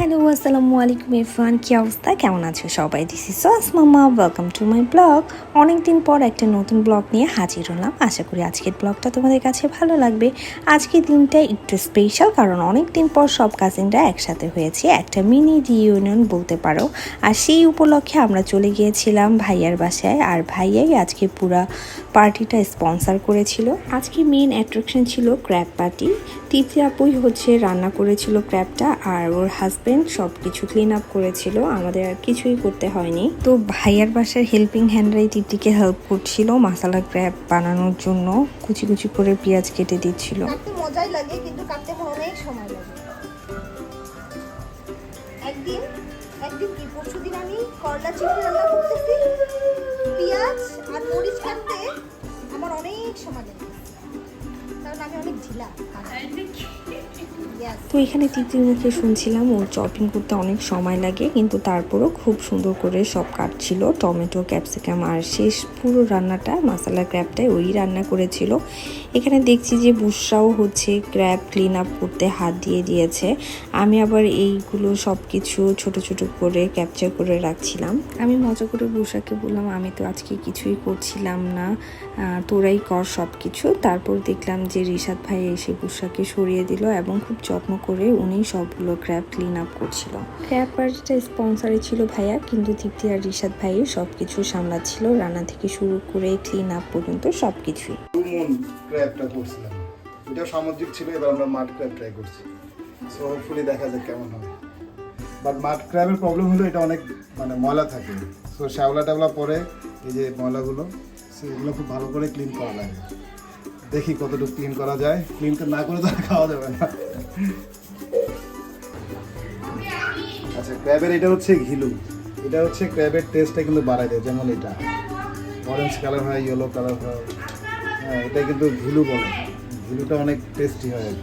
Hello আসসালামু আলাইকুম ইরফান কী অবস্থা? কেমন আছো সবাই? দিস ইস মামা ওয়েলকাম টু মাই ব্লগ অনেক দিন পর একটা নতুন ব্লগ নিয়ে হাজির হলাম। আশা করি আজকের ব্লগটা তোমাদের কাছে ভালো লাগবে। আজকের দিনটা একটু স্পেশাল কারণ অনেক দিন পর সব কাজিনরা একসাথে হয়েছে। একটা মিনি রিইউনিয়ন বলতে পারো। আর সেই উপলক্ষে আমরা চলে গিয়েছিলাম ভাইয়ার বাসায়। আর ভাইয়াই আজকে পুরা পার্টিটা স্পন্সর করেছিল। আজকে মেন অ্যাট্রাকশন ছিল ক্র্যাব পার্টি তৃতীয় আপুই হচ্ছে রান্না করেছিল ক্র্যাবটা আর ওর হাজবেন্ড সব কিছু ক্লিন আপ করেছিল আমাদের আর কিছুই করতে হয়নি। তো ভাইয়ার বাসার হেল্পিং হ্যান্ডরাই তৃপ্তিকে হেল্প করছিল মশালা ক্র্যাব বানানোর জন্য কুচি কুচি করে পেঁয়াজ কেটে দিচ্ছিল। মজাই লাগে কিন্তু কাটতে অনেক সময় লাগে। একদিন একদিন কি পরশু দিন আমি করলা চিংড়ি রান্না করতেছি পেঁয়াজ আর মরিচ কাটতে আমার অনেক সময় লাগে। তো এখানে তৃতীয় মুখে শুনছিলাম, ওর চপিং করতে অনেক সময় লাগে, কিন্তু তারপরও খুব সুন্দর করে সব কাটছিল, টমেটো, ক্যাপসিকাম, আর শেষ পুরো রান্নাটা মশলা ক্র্যাবটাই ওই রান্না করেছিল। এখানে দেখছি যে বুসরাও হচ্ছে ক্র্যাব ক্লিন আপ করতে হাত দিয়ে দিয়েছে। আমি আবার এইগুলো সব কিছু ছোটো ছোটো করে ক্যাপচার করে রাখছিলাম। আমি মজা করে বুসাকে বললাম, আমি তো আজকে কিছুই করছিলাম না তোরাই কর সব কিছু তারপর দেখলাম যে রিশাদ ভাই এসে বুসাকে সরিয়ে দিল এবং খুব যত্ন করে উনি সবগুলো ক্র্যাপ ক্লিন আপ করছিল। ক্র্যাব পার্টিটা স্পন্সারে ছিল ভাইয়া কিন্তু তৃপ্তি আর রিশাদ ভাই সব কিছু সামলাচ্ছিল রান্না থেকে শুরু করে ক্লিন আপ পর্যন্ত সব কিছুই ক্র্যাবটা করছিলাম। এটাও সামুদ্রিক ছিল এবার আমরা মাড ক্র্যাব ট্রাই করছি। সো হোপফুলি দেখা যাক কেমন হবে বাট মাড ক্র্যাবের প্রবলেম হলো এটা অনেক মানে ময়লা থাকে। সো শ্যাওলা টাওলা পরে এই যে ময়লাগুলো সো এগুলো খুব ভালো করে ক্লিন করা লাগে। দেখি কতটুকু ক্লিন করা যায়। ক্লিন না করে তো খাওয়া যাবে না। আচ্ছা ক্র্যাবের এটা হচ্ছে ঘিলু। এটা হচ্ছে ক্র্যাবের টেস্টটা কিন্তু বাড়ায় দেয় যেমন এটা। অরেঞ্জ কালার হয় ইয়েলো কালার হয়। হ্যাঁ এটা কিন্তু ঘিলু বলে। ঘিলুটা অনেক টেস্টি হয়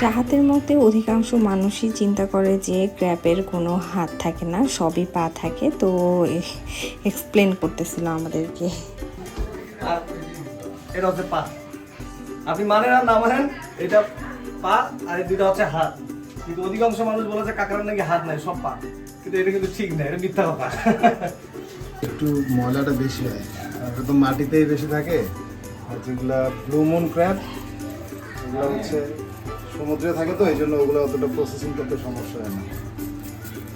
সাহাতের মতে অধিকাংশ মানুষই চিন্তা করে যে ক্র্যাপের কোনো হাত থাকে না সবই পা থাকে। তো এক্সপ্লেন করতেছিল আমাদেরকে। আর এটা হচ্ছে পা। আপনি মানেন আর না মানেন, এটা পা আর এই দুইটা হচ্ছে হাত। কিন্তু অধিকাংশ মানুষ বলেছে কাকার নাকি হাত নাই, সব পা। কিন্তু এটা কিন্তু ঠিক না, এটা মিথ্যা কথা। একটু ময়লাটা বেশি হয়। এটা তো মাটিতেই বেশি থাকে। আর যেগুলা ব্লু মুন ক্র্যাব এগুলো হচ্ছে সমুদ্রে থাকে তো এই জন্য ওগুলো অতটা প্রসেসিং করতে সমস্যা হয় না।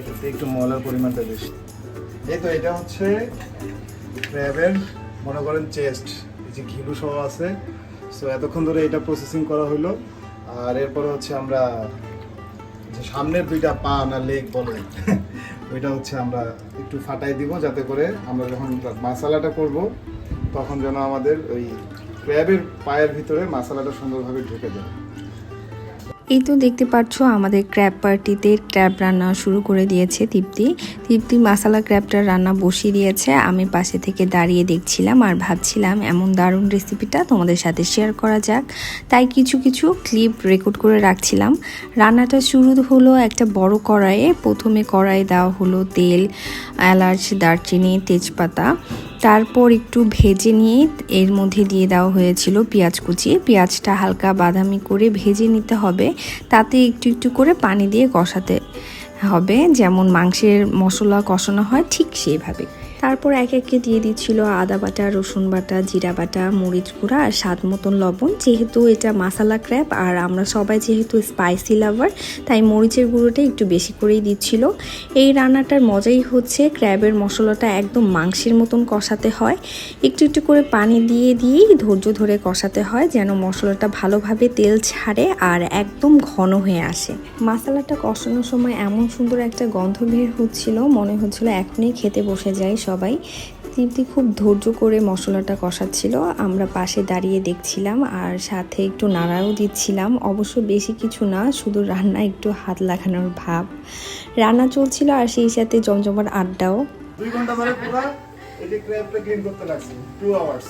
এটাতে একটু ময়লার পরিমাণটা বেশি। এই তো, এটা হচ্ছে ক্র্যাবের মনে করেন চেস্ট যে ঘিলু সহ আছে। সো এতক্ষণ ধরে এটা প্রসেসিং করা হলো আর এরপরে হচ্ছে আমরা যে সামনের দুইটা পা না লেগ বলে, ওইটা হচ্ছে আমরা একটু ফাটাই দিব যাতে করে আমরা যখন মশালাটা করব, তখন যেন আমাদের ওই ক্র্যাবের পায়ের ভিতরে মশালাটা সুন্দরভাবে ঢুকে যায়। এই তো দেখতে পাচ্ছ আমাদের ক্র্যাব পার্টিতে ক্র্যাব রান্না শুরু করে দিয়েছে তৃপ্তি। তৃপ্তি মশালা ক্র্যাবটার রান্না বসিয়ে দিয়েছে। আমি পাশে থেকে দাঁড়িয়ে দেখছিলাম আর ভাবছিলাম এমন দারুণ রেসিপিটা তোমাদের সাথে শেয়ার করা যাক। তাই কিছু কিছু ক্লিপ রেকর্ড করে রাখছিলাম। রান্নাটা শুরু হলো একটা বড় কড়াইয়ে। প্রথমে কড়াই দেওয়া হলো তেল, এলাচ, দারচিনি, তেজপাতা। তারপর একটু ভেজে নিয়ে এর মধ্যে দিয়ে দেওয়া হয়েছিল পেঁয়াজ কুচি। পেঁয়াজটা হালকা বাদামি করে ভেজে নিতে হবে। তাতে একটু একটু করে পানি দিয়ে কষাতে হবে। যেমন মাংসের মশলা কষানো হয় ঠিক সেইভাবে। তারপর এক একে দিয়ে দিচ্ছিল আদা বাটা, রসুন বাটা, জিরা বাটা, মরিচ গুঁড়া আর স্বাদ মতন লবণ। যেহেতু এটা মাসালা ক্র্যাপ আর আমরা সবাই যেহেতু স্পাইসি লাভার তাই মরিচের গুঁড়োটা একটু বেশি করেই দিচ্ছিল। এই রান্নাটার মজাই হচ্ছে ক্র্যাবের মশলাটা একদম মাংসের মতন কষাতে হয়। একটু একটু করে পানি দিয়ে দিয়েই ধৈর্য ধরে কষাতে হয় যেন মশলাটা ভালোভাবে তেল ছাড়ে আর একদম ঘন হয়ে আসে। মশলাটা কষানোর সময় এমন সুন্দর একটা গন্ধ বের হচ্ছিল, মনে হচ্ছিল এখনই খেতে বসে যায় সবাই। তৃপ্তি খুব ধৈর্য করে মশলাটা কষাচ্ছিল। আমরা পাশে দাঁড়িয়ে দেখছিলাম আর সাথে একটু নাড়াও দিচ্ছিলাম। অবশ্য বেশি কিছু না শুধু রান্না একটু হাত লাগানোর ভাব। রান্না চলছিল আর সেই সাথে জমজমার আড্ডাও। দুই ঘণ্টা ধরে পুরো এই যে ক্র্যাবটা ক্লিন করতে লাগছে টু আওয়ার্স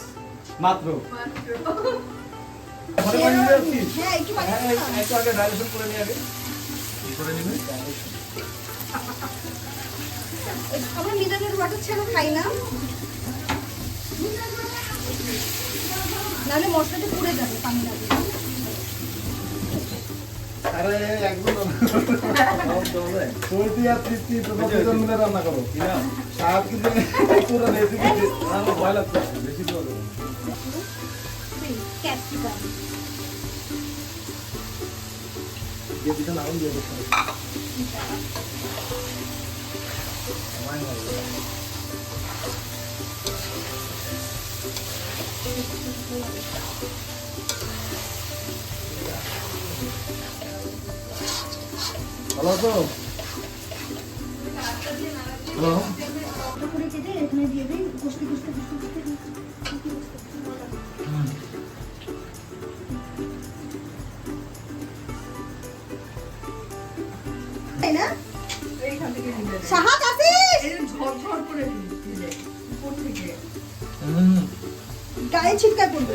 মাত্র। মনে করেন যে fish। হ্যাঁ একটু পানি এই- একটু আগে ডাইলেশন করে নিয়ে আগে। করে নিবে? আমরা মিনারেল ওয়াটার ছাড়া খাই না। নাহলে মশলাটা পুড়ে যাবে পানি লাগবে রান্না করো। সাত কিন্তু ক্যাপসিকাম দিয়ে দিতে দিয়ে দিতে ভালো আছো হ্যালো করে কষতে তাই না সাহাত আসিস গায়ে ছিটকা পড়বে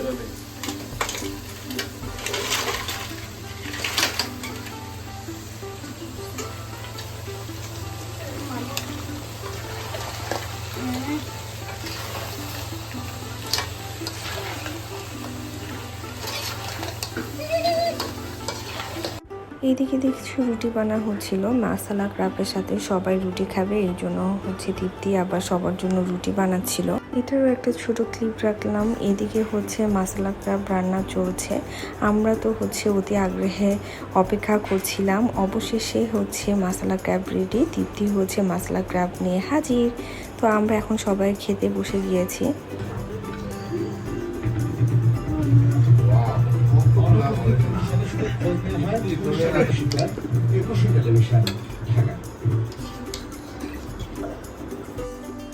এইদিকে দেখছি রুটি বানা হচ্ছিল। মাসালা ক্রাপের সাথে সবাই রুটি খাবে এই জন্য হচ্ছে তৃপ্তি আবার সবার জন্য রুটি বানাচ্ছিল। এটারও একটা ছোট ক্লিপ রাখলাম। এদিকে হচ্ছে মাসালা ক্রাপ রান্না চলছে। আমরা তো হচ্ছে অতি আগ্রহে অপেক্ষা করছিলাম। অবশেষে হচ্ছে মাসালা ক্র্যাব রেডি তৃপ্তি হচ্ছে মাসালা ক্র্যাব নিয়ে হাজির। তো আমরা এখন সবাই খেতে বসে গিয়েছি।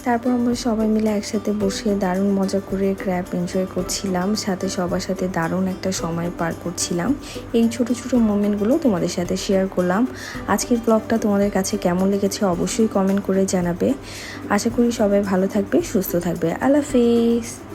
তারপর আমরা সবাই মিলে একসাথে বসে দারুণ মজা করে ক্র্যাপ এনজয় করছিলাম, সাথে সবার সাথে দারুণ একটা সময় পার করছিলাম। এই ছোট ছোট মোমেন্টগুলো তোমাদের সাথে শেয়ার করলাম। আজকের ব্লগটা তোমাদের কাছে কেমন লেগেছে অবশ্যই কমেন্ট করে জানাবে। আশা করি সবাই ভালো থাকবে, সুস্থ থাকবে। আল্লাহ হাফিজ।